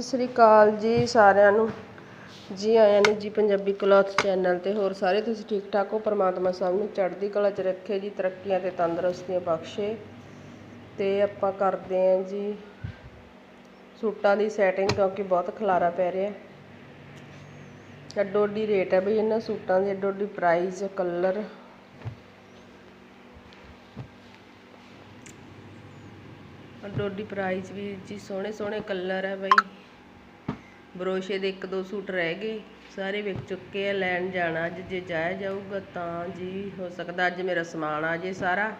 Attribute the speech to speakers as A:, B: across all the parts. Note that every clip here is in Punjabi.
A: ਸਤਿ ਸ੍ਰੀ ਅਕਾਲ ਜੀ ਸਾਰਿਆਂ ਨੂੰ। ਜੀ ਆਇਆਂ ਨੂੰ ਜੀ ਪੰਜਾਬੀ ਕਲੌਥ ਚੈਨਲ ਤੇ ਹੋਰ ਸਾਰੇ ਤੁਸੀਂ ਠੀਕ ਠਾਕ ਹੋ? ਪਰਮਾਤਮਾ ਸਭ ਨੂੰ ਚੜ੍ਹਦੀ ਕਲਾ 'ਚ ਰੱਖੇ ਜੀ, ਤਰੱਕੀਆਂ ਤੇ ਤੰਦਰੁਸਤੀਆਂ ਬਖਸ਼ੇ। ਤੇ ਆਪਾਂ ਕਰਦੇ ਆਂ ਜੀ ਸੂਟਾਂ ਦੀ ਸੈਟਿੰਗ ਕਿਉਂਕਿ ਬਹੁਤ ਖਲਾਰਾ ਪੈ ਰਿਹਾ। ਅੱਡੋ ਅੱਡੀ ਰੇਟ ਹੈ ਬਈ ਇਹਨਾਂ ਸੂਟਾਂ ਦੇ ਅੱਡੋ ਅੱਡੀ ਪ੍ਰਾਈਸ ਕਲਰ। ਅੱਡੋ ਅੱਡੀ ਪ੍ਰਾਈਸ ਵੀ ਜੀ ਸੋਹਣੇ ਸੋਹਣੇ ਕਲਰ ਹੈ ਬਈ। ਬਰੋਸ਼ੇ ਦੇ ਇੱਕ ਦੋ ਸੂਟ ਰਹਿ ਗਏ। ਸਾਰੇ ਵਿਕ ਚੁੱਕੇ ਆ, ਲੈਣ ਜਾਣਾ ਅੱਜ, ਜੇ ਜਾਇਆ ਜਾਊਗਾ ਤਾਂ ਜੀ ਹੋ ਸਕਦਾ ਅੱਜ ਮੇਰਾ ਸਮਾਨ ਆ ਜੇ ਸਾਰਾ।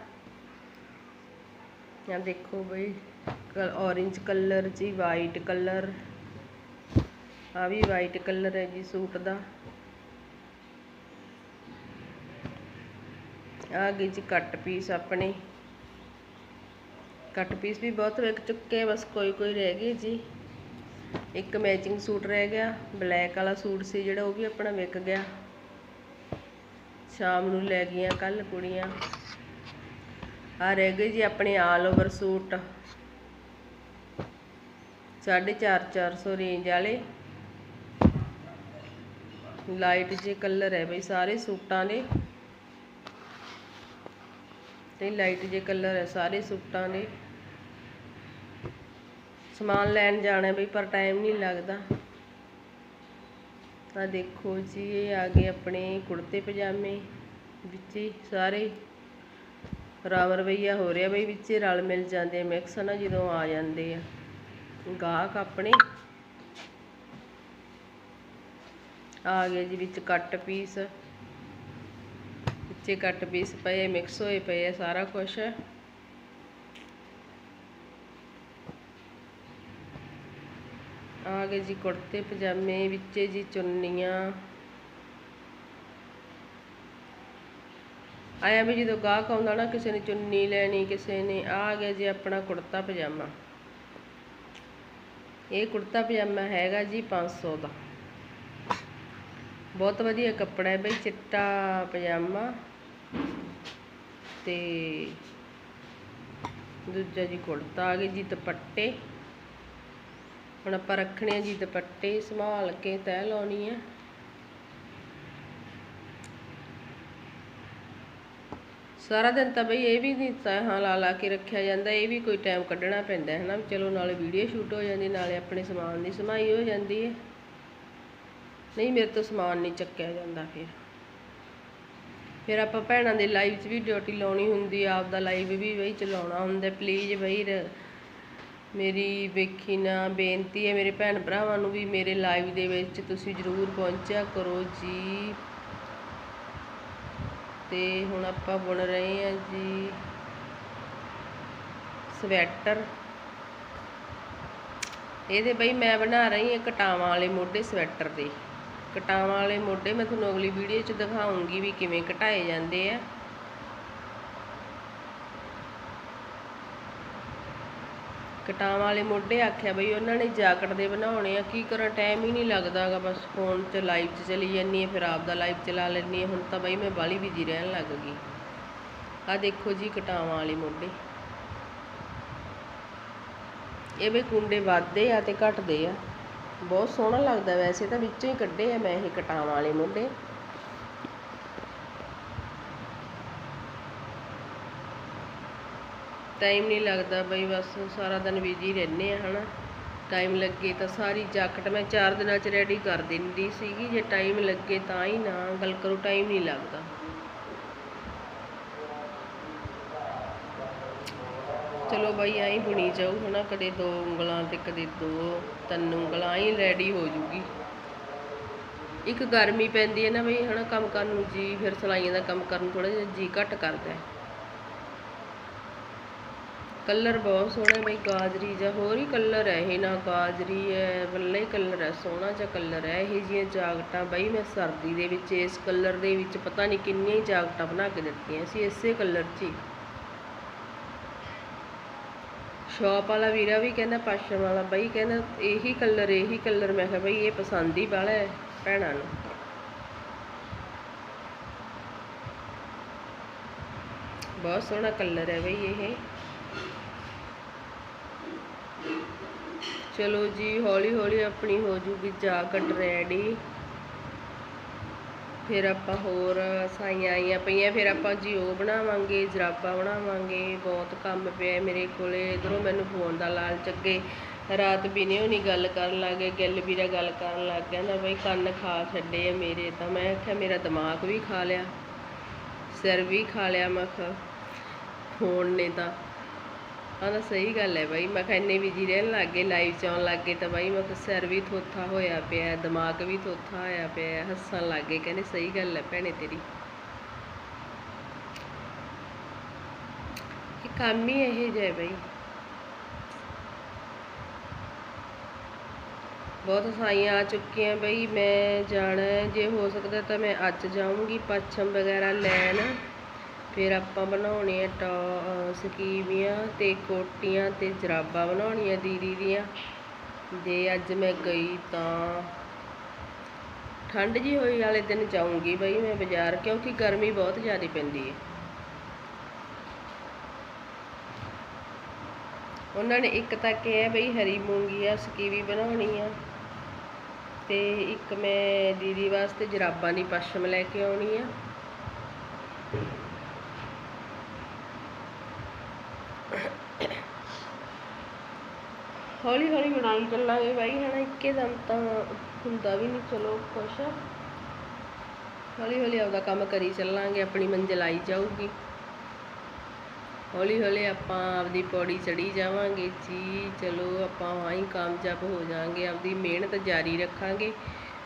A: ਆ ਦੇਖੋ ਬਈ ਔਰੇਂਜ ਕਲਰ ਜੀ ਵਾਈਟ ਕਲਰ ਆ ਵੀ ਵਾਈਟ ਕਲਰ ਹੈ ਜੀ ਸੂਟ ਦਾ। ਆ ਗਈ ਜੀ ਕੱਟ ਪੀਸ ਆਪਣੇ। ਕੱਟ ਪੀਸ ਵੀ ਬਹੁਤ ਵਿਕ ਚੁੱਕੇ ਬਸ ਕੋਈ ਕੋਈ ਰਹਿ ਗਏ ਜੀ। ਇੱਕ ਮੈਚਿੰਗ ਸੂਟ ਰਹਿ ਗਿਆ ਬਲੈਕ ਵਾਲਾ ਸੂਟ ਸੀ ਜਿਹੜਾ ਉਹ ਵੀ ਆਪਣਾ ਵਿਕ ਗਿਆ। ਸ਼ਾਮ ਨੂੰ ਲੈ ਗਈਆਂ ਕੱਲ ਕੁੜੀਆਂ। ਆ ਰਹਿ ਗਏ ਜੀ ਆਪਣੇ ਆਲ ਓਵਰ ਸੂਟ 4.5 400 ਰੇਂਜ ਵਾਲੇ। ਲਾਈਟ ਜੇ ਕਲਰ ਹੈ ਬਈ ਸਾਰੇ ਸੂਟਾਂ ਦੇ। ਤੇ ਲਾਈਟ ਜੇ ਕਲਰ ਹੈ ਸਾਰੇ ਸੂਟਾਂ ਦੇ। ਸਮਾਨ ਲੈਣ ਜਾਣਾ ਬਈ, ਪਰ ਟਾਈਮ ਨਹੀਂ ਲੱਗਦਾ। ਤਾਂ ਦੇਖੋ ਜੀ, ਇਹ ਆ ਗਏ ਆਪਣੇ ਕੁੜਤੇ ਪਜਾਮੇ ਵਿੱਚ ਹੀ ਸਾਰੇ। ਰਾਮ ਰਵਈਆ ਹੋ ਰਿਹਾ ਬਈ, ਵਿੱਚ ਰਲ ਮਿਲ ਜਾਂਦੇ ਮਿਕਸ ਨਾ ਜਦੋਂ ਆ ਜਾਂਦੇ ਆ। ਗਾਹਕ ਆਪਣੇ। ਆ ਗਏ ਜੀ ਵਿੱਚ ਕੱਟ ਪੀਸ ਵਿੱਚੇ ਕੱਟ ਪੀਸ ਪਏ ਮਿਕਸ ਹੋਏ ਪਏ ਆ ਸਾਰਾ ਕੁਝ ਆ ਗਏ ਜੀ ਕੁੜਤੇ ਪਜਾਮੇ ਵਿੱਚੇ ਜੀ ਚੁੰਨੀਆਂ। ਆਇਆ ਵੀ ਜਦੋਂ ਗਾਹਕ ਆਉਂਦਾ ਨਾ, ਕਿਸੇ ਨੇ ਚੁੰਨੀ ਲੈਣੀ, ਕਿਸੇ ਨੇ ਆ ਗਿਆ ਜੀ ਆਪਣਾ ਕੁੜਤਾ ਪਜਾਮਾ। ਇਹ ਕੁੜਤਾ ਪਜਾਮਾ ਹੈਗਾ ਜੀ 500 ਦਾ। ਬਹੁਤ ਵਧੀਆ ਕੱਪੜਾ ਹੈ ਬਈ, ਚਿੱਟਾ ਪਜਾਮਾ। ਤੇ ਦੂਜਾ ਜੀ ਕੁੜਤਾ ਆ ਗਏ ਜੀ ਦੁਪੱਟੇ। ਹੁਣ ਆਪਾਂ ਰੱਖਣੇ ਆ ਜੀ ਦੁਪੱਟੇ, ਸੰਭਾਲ ਕੇ ਤਹਿ ਲਾਉਣੀ ਹੈ ਸਾਰਾ ਦਿਨ ਤਾਂ ਬਈ ਇਹ ਵੀ ਨਹੀਂ ਤਹਾਂ ਲਾ ਲਾ ਕੇ ਰੱਖਿਆ ਜਾਂਦਾ, ਇਹ ਵੀ ਕੋਈ ਟਾਈਮ ਕੱਢਣਾ ਪੈਂਦਾ ਹੈ ਨਾ ਚਲੋ ਨਾਲੇ ਵੀਡੀਓ ਸ਼ੂਟ ਹੋ ਜਾਂਦੀ, ਨਾਲੇ ਆਪਣੇ ਸਮਾਨ ਦੀ ਸਮਾਈ ਹੋ ਜਾਂਦੀ ਹੈ ਨਹੀਂ, ਮੇਰੇ ਤੋਂ ਸਮਾਨ ਨਹੀਂ ਚੱਕਿਆ ਜਾਂਦਾ ਫਿਰ। ਫਿਰ ਆਪਾਂ ਭੈਣਾਂ ਦੇ ਲਾਈਵ 'ਚ ਵੀ ਡਿਊਟੀ ਲਾਉਣੀ ਹੁੰਦੀ ਆ, ਆਪਦਾ ਲਾਈਵ ਵੀ ਬਈ ਚਲਾਉਣਾ ਹੁੰਦਾ ਪਲੀਜ਼ ਬਈ ਮੇਰੀ ਵੇਖੀ ਨਾ ਬੇਨਤੀ ਹੈ, ਮੇਰੇ ਭੈਣ ਭਰਾਵਾਂ ਨੂੰ ਵੀ ਮੇਰੇ ਲਾਈਵ ਦੇ ਵਿੱਚ ਤੁਸੀਂ ਜ਼ਰੂਰ ਪਹੁੰਚਿਆ ਕਰੋ ਜੀ। ਤੇ ਹੁਣ ਆਪਾਂ ਬੁਣ ਰਹੇ ਹਾਂ ਜੀ ਸਵੈਟਰ। ਇਹਦੇ ਬਈ ਮੈਂ ਬਣਾ ਰਹੀ ਹਾਂ ਕਟਾਵਾਂ ਵਾਲੇ ਮੋਢੇ ਸਵੈਟਰ ਦੇ। ਕਟਾਵਾਂ ਵਾਲੇ ਮੋਢੇ ਮੈਂ ਤੁਹਾਨੂੰ ਅਗਲੀ ਵੀਡੀਓ 'ਚ ਦਿਖਾਉਂਗੀ ਵੀ ਕਿਵੇਂ ਘਟਾਏ ਜਾਂਦੇ ਆ। ਕਟਾਵਾਂ ਵਾਲੇ ਮੋਢੇ ਆਖਿਆ ਬਈ ਉਹਨਾਂ ਨੇ ਜਾਕਟ ਦੇ ਬਣਾਉਣੇ ਆ, ਕੀ ਕਰਾਂ ਟਾਈਮ ਹੀ ਨਹੀਂ ਲੱਗਦਾਗਾ ਬਸ ਫੋਨ 'ਚ ਲਾਈਵ 'ਚ ਚਲੀ ਜਾਂਦੀ ਆ, ਫਿਰ ਆਪ ਦਾ ਲਾਈਵ ਚਲਾ ਲੈਂਦੀ ਹਾਂ ਹੁਣ ਤਾਂ ਬਈ ਮੈਂ ਬਾਲੀ ਬਿਜ਼ੀ ਰਹਿਣ ਲੱਗ ਗਈ। ਆ ਦੇਖੋ ਜੀ ਕਟਾਵਾਂ ਵਾਲੇ ਮੋਢੇ। ਇਹ ਵੀ ਕੁੰਡੇ ਵੱਧਦੇ ਆ ਤੇ ਘਟਦੇ ਆ। ਬਹੁਤ ਸੋਹਣਾ ਲੱਗਦਾ ਵੈਸੇ ਤਾਂ ਵਿੱਚੋਂ ਹੀ ਕੱਢੇ ਆ ਮੈਂ ਇਹ ਕਟਾਵਾਂ ਵਾਲੇ ਮੋਢੇ। ਟਾਈਮ ਨਹੀਂ ਲੱਗਦਾ ਬਈ ਬਸ ਸਾਰਾ ਦਿਨ ਬਿਜ਼ੀ ਰਹਿੰਦੇ ਆ, ਹਨਾ। ਟਾਈਮ ਲੱਗੇ ਤਾਂ ਸਾਰੀ ਜਾਕਟ ਮੈਂ 4 ਦਿਨਾਂ 'ਚ ਰੈਡੀ ਕਰ ਦਿੰਦੀ ਸੀਗੀ, ਜੇ ਟਾਈਮ ਲੱਗੇ ਤਾਂ ਹੀ ਨਾ, ਗੱਲ ਕਰੋ ਟਾਈਮ ਨਹੀਂ ਲੱਗਦਾ। ਚਲੋ ਬਾਈ ਐਂ ਬੁਣੀ ਜਾਊ, ਹਨਾ, ਕਦੇ ਦੋ ਉਂਗਲਾਂ ਤੇ ਕਦੇ ਦੋ, ਤਿੰਨ ਉਂਗਲਾਂ ਹੀ ਰੈਡੀ ਹੋ ਜੂਗੀ। ਇੱਕ ਗਰਮੀ ਪੈਂਦੀ ਹੈ ਨਾ ਬਈ, ਹਨਾ, ਕੰਮ ਕਰਨ ਨੂੰ ਜੀ, ਫਿਰ ਸਲਾਈਆਂ ਦਾ ਕੰਮ ਕਰਨ ਥੋੜਾ ਜਿਹਾ ਜੀ ਘੱਟ ਕਰਦਾ ਹੈ। ਕਲਰ ਬਹੁਤ ਸੋਹਣਾ ਬਈ, ਗਾਜਰੀ ਜਾਂ ਹੋਰ ਹੀ ਕਲਰ ਹੈ ਇਹ ਨਾ, ਗਾਜਰੀ ਹੈ ਬੱਲਾ ਹੀ ਕਲਰ ਹੈ, ਸੋਹਣਾ ਜਿਹਾ ਕਲਰ ਹੈ, ਇਹ ਜੀਆਂ ਜਾਗਟਾਂ ਬਈ ਮੈਂ ਸਰਦੀ ਦੇ ਵਿੱਚ ਇਸ ਕਲਰ ਦੇ ਵਿੱਚ ਪਤਾ ਨਹੀਂ ਕਿੰਨੀਆਂ ਹੀ ਜਾਗਟਾਂ ਬਣਾ ਕੇ ਦਿੱਤੀਆਂ ਸੀ ਇਸੇ ਕਲਰ 'ਚ ਹੀ। ਸ਼ਾਪ ਵਾਲਾ ਵੀਰਾ ਵੀ ਕਹਿੰਦਾ ਪਾਸ਼ਮ ਵਾਲਾ ਬਈ ਕਹਿੰਦਾ, ਇਹੀ ਕਲਰ ਇਹੀ ਕਲਰ, ਮੈਂ ਕਿਹਾ ਬਈ ਇਹ ਪਸੰਦ ਹੀ ਵਾਲਾ ਹੈ ਭੈਣਾਂ ਨੂੰ। ਬਹੁਤ ਸੋਹਣਾ ਕਲਰ ਹੈ ਬਈ ਇਹ। ਚਲੋ ਜੀ ਹੌਲੀ ਹੌਲੀ ਆਪਣੀ ਹੋ ਜੂਗੀ ਜਾਕਟ ਰੈਡੀ ਫਿਰ ਆਪਾਂ ਹੋਰ ਸਾਈਆਂ ਆਈਆਂ ਪਈਆਂ, ਫਿਰ ਆਪਾਂ ਜੀ ਬਣਾਵਾਂਗੇ, ਜਰਾਬਾ ਬਣਾਵਾਂਗੇ। ਬਹੁਤ ਕੰਮ ਪਿਆ ਮੇਰੇ ਕੋਲੇ। ਇਧਰੋਂ ਮੈਨੂੰ ਫੋਨ ਦਾ ਲਾਲਚ ਅੱਗੇ ਰਾਤ ਵੀ ਨਹੀਂ ਗੱਲ ਕਰਨ ਲੱਗੇ ਗਿੱਲ ਵੀਰਾ ਗੱਲ ਕਰਨ ਲੱਗ ਗਿਆ, ਨਾ ਬਈ ਕੰਨ ਖਾ ਛੱਡੇ ਆ ਮੇਰੇ ਤਾਂ। ਮੈਂ ਆਖਿਆ, ਮੇਰਾ ਦਿਮਾਗ ਵੀ ਖਾ ਲਿਆ। ਸਿਰ ਵੀ ਖਾ ਲਿਆ ਮੈਂ ਕਿਹਾ ਫੋਨ ਨੇ ਤਾਂ। ਆਹ ਸਹੀ ਗੱਲ ਹੈ ਬਾਈ। ਮੈਂ ਕਿਹਾ ਇੰਨੇ ਬਿਜ਼ੀ ਰਹਿਣ ਲੱਗ ਗਏ ਲਾਈਵ ਚ ਆਉਣ ਲੱਗ ਗਏ ਤਾਂ ਬਾਈ ਮੈਂ ਕਿਹਾ ਸਿਰ ਵੀ ਥੋਥਾ ਹੋਇਆ ਪਿਆ, ਦਿਮਾਗ ਵੀ ਥੋਥਾ ਹੋਇਆ ਪਿਆ, ਹੱਸਣ ਲੱਗ ਗਏ। ਕਹਿੰਦੇ ਸਹੀ ਗੱਲ ਹੈ ਭੈਣੇ ਤੇਰੀ। ਇਹ ਕੰਮ ਹੀ ਇਹ ਜਿਹਾ ਹੈ ਬਾਈ। ਬਹੁਤ ਸਾਈਆਂ ਆ ਚੁੱਕੀਆਂ ਬਈ। ਮੈਂ ਜਾਣਾ, ਜੇ ਹੋ ਸਕਦਾ ਤਾਂ ਮੈਂ ਅੱਜ ਜਾਊਂਗੀ ਪੱਛਮ ਵਗੈਰਾ ਲੈਣ। ਫਿਰ ਆਪਾਂ ਬਣਾਉਣੇ ਆ ਟੋ ਸਕੀਵੀਆਂ ਅਤੇ ਕੋਟੀਆਂ ਅਤੇ ਜਰਾਬਾਂ ਬਣਾਉਣੀਆਂ ਦੀਦੀ ਦੀਆਂ। ਜੇ ਅੱਜ ਮੈਂ ਗਈ ਤਾਂ ਠੰਡ ਜੀ ਹੋਈ ਵਾਲੇ ਦਿਨ ਜਾਊਂਗੀ ਬਈ ਮੈਂ ਬਾਜ਼ਾਰ, ਕਿਉਂਕਿ ਗਰਮੀ ਬਹੁਤ ਜ਼ਿਆਦਾ ਪੈਂਦੀ ਹੈ ਉਹਨਾਂ ਨੇ ਇੱਕ ਤਾਂ ਕਿਹਾ ਬਈ ਹਰੀ ਮੂੰਗੀ ਆ ਸਕੀਵੀ ਬਣਾਉਣੀ ਆ। ਤੇ ਇੱਕ ਮੈਂ ਦੀਦੀ ਵਾਸਤੇ ਜਰਾਬਾਂ ਦੀ ਪਸ਼ਮ ਲੈ ਕੇ ਆਉਣੀ ਆ। ਹੌਲੀ ਹੌਲੀ ਬਣਾਈ ਚੱਲਾਂਗੇ ਬਾਈ, ਹਨਾ, ਇੱਕੇ ਦਮ ਤਾਂ ਹੁੰਦਾ ਵੀ ਨਹੀਂ, ਚਲੋ ਖੁਸ਼ ਹੌਲੀ ਹੌਲੀ ਆਪਦਾ ਕੰਮ ਕਰੀ ਚੱਲਾਂਗੇ, ਆਪਣੀ ਮੰਜ਼ਿਲ ਆਈ ਜਾਊਗੀ। ਹੌਲੀ ਹੌਲੀ ਆਪਾਂ ਆਪਦੀ ਪੌੜੀ ਚੜੀ ਜਾਵਾਂਗੇ, ਜੀ, ਚਲੋ ਆਪਾਂ ਵਾਹੀਂ ਕਾਮਯਾਬ ਹੋ ਜਾਾਂਗੇ, ਆਪਦੀ ਮਿਹਨਤ ਜਾਰੀ ਰੱਖਾਂਗੇ।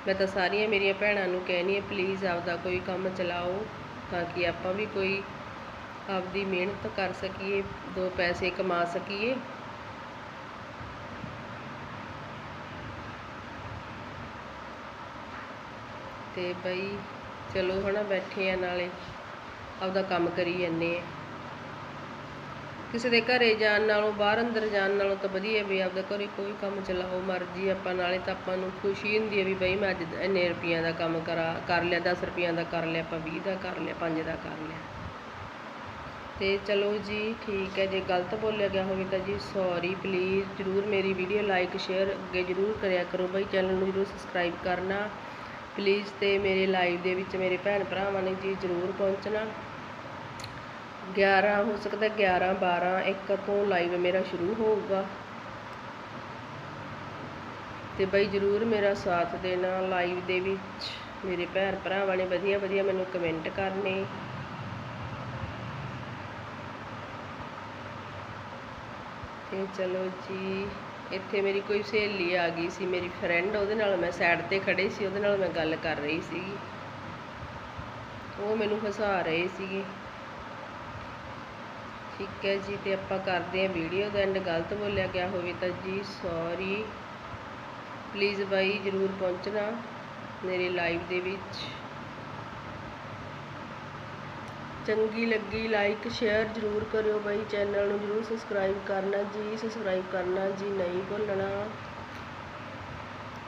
A: ਮੈਂ ਤਾਂ ਸਾਰੀਆਂ ਮੇਰੀਆਂ ਭੈਣਾਂ ਨੂੰ ਕਹਿਣੀ ਹੈ ਪਲੀਜ਼ ਆਪਦਾ ਕੋਈ ਕੰਮ ਚਲਾਓ, ਤਾਂ ਕਿ ਆਪਾਂ ਵੀ ਕੋਈ ਆਪਦੀ ਮਿਹਨਤ ਕਰ ਸਕੀਏ, ਦੋ ਪੈਸੇ ਕਮਾ ਸਕੀਏ। ਤੇ ਬਈ ਚਲੋ ਹਨਾ, ਬੈਠੇ ਆ ਨਾਲੇ, ਆਪਦਾ ਕੰਮ ਕਰੀ ਜਾਂਦੇ ਆ। ਕਿਸੇ ਦੇ ਘਰੇ ਜਾਣ ਨਾਲੋਂ, ਬਾਹਰ ਅੰਦਰ ਜਾਣ ਨਾਲੋਂ ਤਾਂ ਵਧੀਆ ਵੀ ਆਪਦਾ ਘਰੇ ਕੋਈ ਕੰਮ ਚਲਾਓ, ਮਰਜ਼ੀ ਆਪਾਂ ਨਾਲੇ ਤਾਂ ਆਪਾਂ ਨੂੰ ਖੁਸ਼ੀ ਹੁੰਦੀ ਹੈ ਵੀ ਬਈ ਮੈਂ ਅੱਜ ਇੰਨੇ ਰੁਪਈਆਂ ਦਾ ਕੰਮ ਕਰਾ, ਕਰ ਲਿਆ 10 ਰੁਪਈਆਂ ਦਾ ਕਰ ਲਿਆ, ਆਪਾਂ 20 ਦਾ ਕਰ ਲਿਆ 5 ਦਾ ਕਰ ਲਿਆ। ਤੇ ਚਲੋ ਜੀ ਠੀਕ ਹੈ, ਜੇ ਗਲਤ ਬੋਲਿਆ ਗਿਆ ਹੋਵੇ ਤਾਂ ਜੀ ਸੌਰੀ ਪਲੀਜ਼ ਜਰੂਰ ਮੇਰੀ ਵੀਡੀਓ ਲਾਈਕ ਸ਼ੇਅਰ ਅੱਗੇ ਜਰੂਰ ਕਰਿਆ ਕਰੋ ਬਈ ਚੈਨਲ ਨੂੰ ਜਰੂਰ ਸਬਸਕ੍ਰਾਈਬ ਕਰਨਾ। ਪਲੀਜ਼ ਤੇ ਮੇਰੇ ਲਾਈਵ ਦੇ ਵਿੱਚ ਮੇਰੇ ਭੈਣ ਭਰਾਵਾਂ ਨੇ ਜੀ ਜਰੂਰ ਪਹੁੰਚਣਾ। 11 ਹੋ ਸਕਦਾ 11 12 1 ਤੋਂ ਲਾਈਵ ਮੇਰਾ ਸ਼ੁਰੂ ਹੋਊਗਾ। ਤੇ ਬਈ, ਜਰੂਰ ਮੇਰਾ ਸਾਥ ਦੇਣਾ ਲਾਈਵ ਦੇ ਵਿੱਚ। ਮੇਰੇ ਭੈਣ ਭਰਾਵਾਂ ਨੇ ਵਧੀਆ ਵਧੀਆ ਮੈਨੂੰ ਕਮੈਂਟ ਕਰਨੇ। ਤੇ ਚਲੋ ਜੀ, ਇੱਥੇ ਮੇਰੀ ਕੋਈ ਸਹੇਲੀ ਆ ਗਈ ਸੀ, ਮੇਰੀ ਫਰੈਂਡ ਉਹਦੇ ਨਾਲ ਮੈਂ ਸਾਈਡ ਤੇ ਖੜੇ ਸੀ, ਉਹਦੇ ਨਾਲ ਮੈਂ ਗੱਲ ਕਰ ਰਹੀ ਸੀਗੀ। ਉਹ ਮੈਨੂੰ ਹਸਾ ਰਹੇ ਸੀਗੇ। ਠੀਕ ਹੈ ਜੀ, ਤੇ ਆਪਾਂ ਕਰਦੇ ਹਾਂ ਵੀਡੀਓ ਦਾ ਐਂਡ ਗਲਤ ਬੋਲਿਆ ਗਿਆ ਹੋਵੇ ਤਾਂ ਜੀ ਸੌਰੀ ਪਲੀਜ਼ ਬਾਈ, ਜਰੂਰ ਪਹੁੰਚਣਾ ਮੇਰੇ ਲਾਈਵ ਦੇ ਵਿੱਚ। ਚੰਗੀ ਲੱਗੀ ਲਾਈਕ ਸ਼ੇਅਰ ਜਰੂਰ ਕਰਿਓ ਬਾਈ ਚੈਨਲ ਨੂੰ, ਜਰੂਰ ਸਬਸਕ੍ਰਾਈਬ ਕਰਨਾ ਜੀ ਸਬਸਕ੍ਰਾਈਬ ਕਰਨਾ ਜੀ, ਨਹੀਂ ਭੁੱਲਣਾ।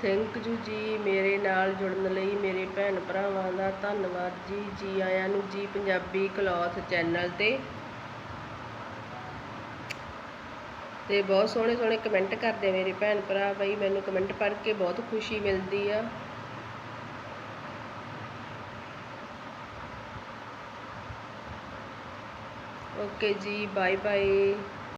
A: ਥੈਂਕ ਯੂ ਜੀ, ਮੇਰੇ ਨਾਲ ਜੁੜਨ ਲਈ, ਮੇਰੇ ਭੈਣ ਭਰਾਵਾਂ ਦਾ ਧੰਨਵਾਦ ਜੀ ਜੀ ਆਇਆਂ ਨੂੰ ਜੀ, ਪੰਜਾਬੀ ਕਲੌਥ ਚੈਨਲ ਤੇ। ਤੇ ਬਹੁਤ ਸੋਹਣੇ ਸੋਹਣੇ ਕਮੈਂਟ ਕਰਦੇ ਮੇਰੇ ਭੈਣ ਭਰਾ, ਬਈ ਮੈਨੂੰ ਕਮੈਂਟ ਪੜ੍ਹ ਕੇ ਬਹੁਤ ਖੁਸ਼ੀ ਮਿਲਦੀ ਆ। ਓਕੇ ਜੀ ਬਾਏ ਬਾਏ